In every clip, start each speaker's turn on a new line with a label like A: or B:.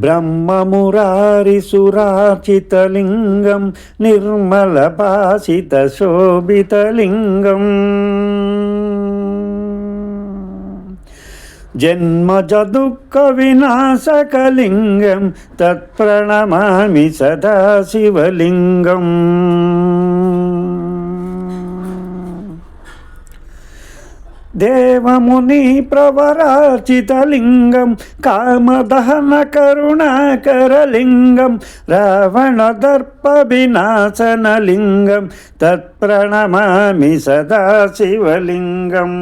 A: బ్రహ్మమురారిసురార్చితలింగం నిర్మలభాసితశోభితలింగం జన్మజదుఃఖవినాశకలింగం తత్ప్రణమామి సదాశివలింగం దేవముని ప్రవరార్చితలింగం కామదహన కరుణాకరలింగం రావణదర్పవినాశనలింగం తత్ప్రణమామి సదా శివలింగం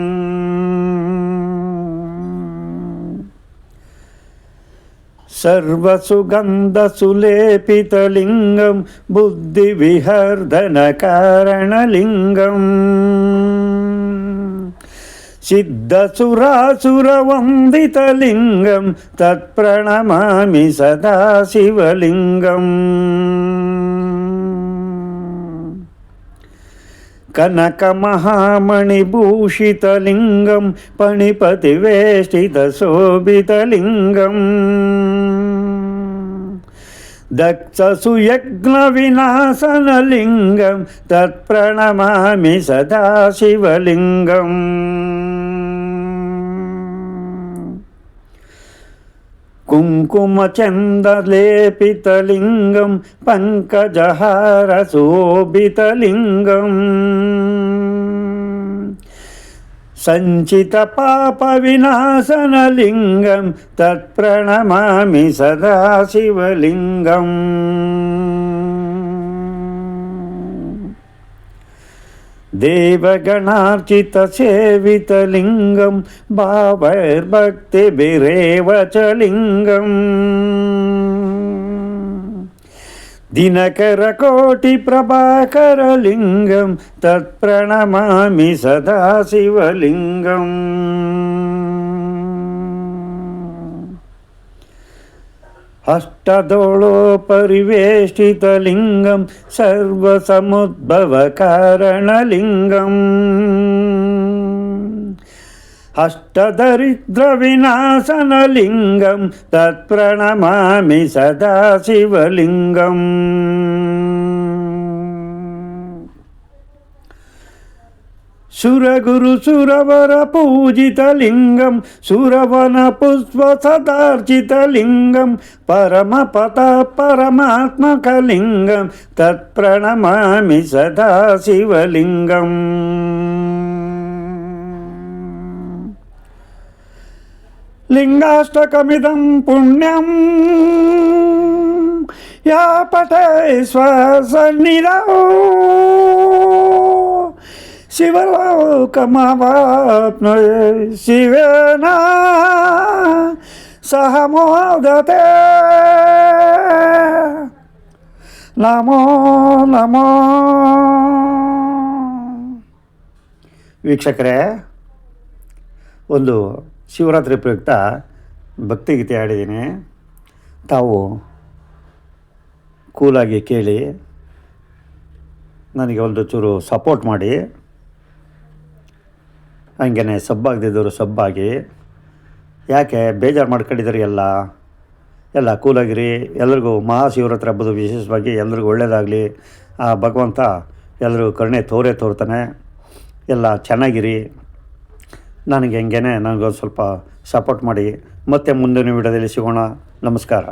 A: सर्वसुगन्धसुलेपितलिङ्गं बुद्धिविहर्धनकारणलिङ्गम् सिद्धसुरासुरवन्दितलिङ्गं तत्प्रणमामि सदा शिवलिङ्गम् कनकमहामणिभूषितलिङ्गं पणिपतिवेष्टितशोभितलिङ्गम् दक्षसुयज्ञविनाशनलिङ्गं तत्प्रणमामि सदा కుంకుమచందలేపితలింగం పంకజహార శోభితలింగం సంచిత పాప వినాశనలింగం తత్ప్రణమామి సదాశివలింగం. ദേവഗണാർച്ചിതസേവിതലിംഗം ഭാവർഭക്തിഭിരേവ ച ലിംഗം ദിനകരകോട്ടിപ്രഭാകരലിംഗം തത്പ്രണമാമി സദാശിവലിംഗം. अष्टदोळोपरिवेष्टितलिङ्गं सर्वसमुद्भवकारणलिङ्गम् अष्टदरिद्रविनाशनलिङ्गं तत्प्रणमामि सदा शिवलिङ्गम् సురగురు సురవర పూజితలింగం సురవన పుష్ప సదార్చితలింగం పరమపత పరమాత్మకలింగం తత్ప్రణమామి సదాశివలింగం లింగాష్టకమిదం పుణ్యం యా పటే స్వసన్నిధౌ ಶಿವಲೋಕಮವಾಪ್ನಯೇ ಶಿವನಾ, ಸಹ ಮೋದತೆ. ನಮೋ ನಮೋ. ವೀಕ್ಷಕರೇ, ಒಂದು ಶಿವರಾತ್ರಿ ಪ್ರಯುಕ್ತ ಭಕ್ತಿಗೀತೆ ಆಡಿದ್ದೀನಿ ತಾವು ಕೂಲಾಗಿ ಕೇಳಿ, ನನಗೆ ಒಂದು ಚೂರು ಸಪೋರ್ಟ್ ಮಾಡಿ. ಹಂಗೆ ಸಬ್ಬಾಗದಿದ್ದವರು ಸಬ್ಬಾಗಿ. ಯಾಕೆ? ಬೇಜಾರು ಮಾಡ್ಕೊಂಡಿದ್ದಾರೆ ಎಲ್ಲ? ಎಲ್ಲ ಕೂಲಾಗಿರಿ. ಎಲ್ರಿಗೂ ಮಹಾಶಿವರಾತ್ರಿ ಹಬ್ಬದ ವಿಶೇಷವಾಗಿ ಎಲ್ರಿಗೂ ಒಳ್ಳೆಯದಾಗಲಿ ಆ ಭಗವಂತ ಎಲ್ಲರೂ ಕರುಣೆ ತೋರೇ ತೋರ್ತಾನೆ. ಎಲ್ಲ ಚೆನ್ನಾಗಿರಿ. ನನಗೆ ಹೆಂಗೇನೆ ನನಗೊಂದು ಸ್ವಲ್ಪ ಸಪೋರ್ಟ್ ಮಾಡಿ. ಮತ್ತೆ ಮುಂದಿನ ವಿಡಿಯೋದಲ್ಲಿ ಸಿಗೋಣ. ನಮಸ್ಕಾರ.